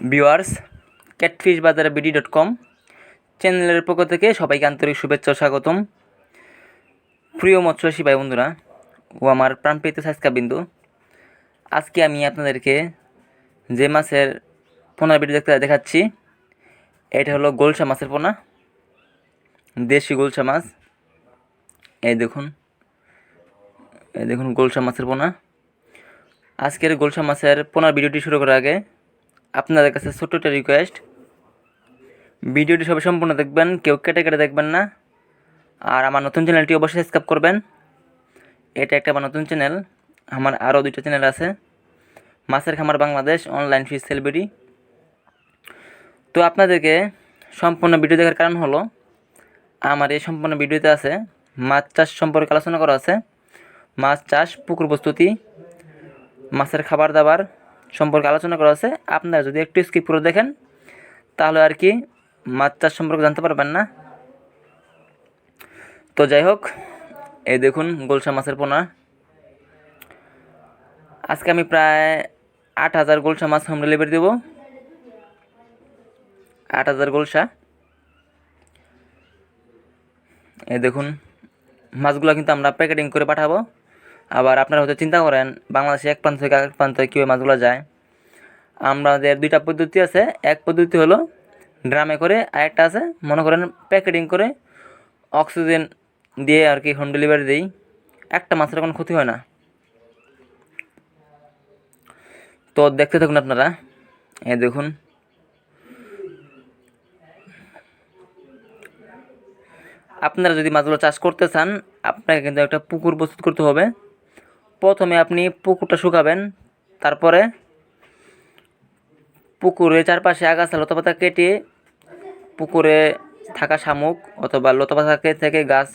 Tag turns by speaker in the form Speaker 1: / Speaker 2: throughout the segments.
Speaker 1: Viewers catfish বাজারে BD dot com চ্যানেলের পক্ষ থেকে সবাইকে আন্তরিক শুভেচ্ছা স্বাগতম। প্রিয় মৎস্যসী ভাই বন্ধুরা ও আমার প্রাণপ্রিত সাজকা বিন্দু আজকে আমি আপনাদেরকে যে মাছের পোনার ভিডিও দেখতে দেখাচ্ছি, এটা হলো গোলসা মাছের পোনা, দেশি গোলসা মাছ। এই দেখুন এই দেখুন গোলসা মাছের পোনা। আজকের গোলসা মাছের পোনার ভিডিওটি শুরু করার আগে আপনাদের কাছে ছোট্ট একটা রিকোয়েস্ট ভিডিওটি সবাই সম্পূর্ণ দেখবেন, কেউ কেটে কেটে দেখবেন না। আর আমার নতুন চ্যানেলটি অবশ্যই সাবস্ক্রাইব করবেন। এটা একটা আমার নতুন চ্যানেল, আমার আরও দুইটা চ্যানেল আছে। মাছের খামার বাংলাদেশ অনলাইন ফিস সেলিব্রিটি তো আপনাদেরকে সম্পূর্ণ ভিডিও দেখার কারণ হলো, আমার এই সম্পূর্ণ ভিডিওতে আছে, মাছ চাষ সম্পর্কে আলোচনা করা আছে। মাছ চাষ, পুকুর প্রস্তুতি, মাছের খাবার দাবার সম্পর্কে আলোচনা করা আছে। আপনারা যদি একটু স্কিপ করে দেখেন, তাহলে আর কি মাছ চাষ সম্পর্কে জানতে পারবেন না। তো যাই হোক, এই দেখুন গোলসা মাছের পোনা। আজকে আমি প্রায় আট হাজার গোলসা মাছ হোম ডেলিভারি দেবো। আট হাজার গোলসা। এই দেখুন, মাছগুলো কিন্তু আমরা প্যাকেটিং করে পাঠাবো। আবার আপনারা হয়তো চিন্তা করেন, বাংলাদেশে এক প্রান্ত থেকে আরেক প্রান্তে কীভাবে মাছগুলো যায়। আমাদের দুইটা পদ্ধতি আছে। এক পদ্ধতি হলো ড্রামে করে, আরেকটা আছে, মনে করেন প্যাকেটিং করে অক্সিজেন দিয়ে আর কি হোম ডেলিভারি দিই। একটা মাছের কোনো ক্ষতি হয় না। তো দেখতে থাকুন আপনারা। এই দেখুন। আপনারা যদি মাছগুলো চাষ করতে চান, আপনাকে কিন্তু একটা পুকুর প্রস্তুত করতে হবে। প্রথমে আপনি পুকুরটা শুকাবেন, তারপরে পুকুরে চারপাশে আগাছা লতাপাতা কেটে পুকুরে থাকা শামুক অথবা লতাপাতা থেকে গাছ,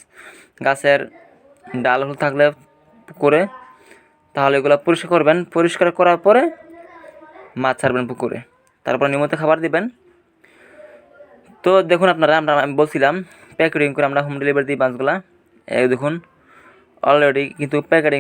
Speaker 1: গাছের ডাল থাকলে পুকুরে, তাহলে এগুলো পরিষ্কার করবেন। পরিষ্কার করার পরে মাছ ছাড়বেন পুকুরে। তারপর নিয়মিত খাবার দিবেন। তো দেখুন আপনারা, আমরা, আমি বলছিলাম প্যাকেটিং করে আমরা হোম ডেলিভারি দিই মাছগুলা। এই দেখুন অলরেডি কিন্তু প্যাকেটিং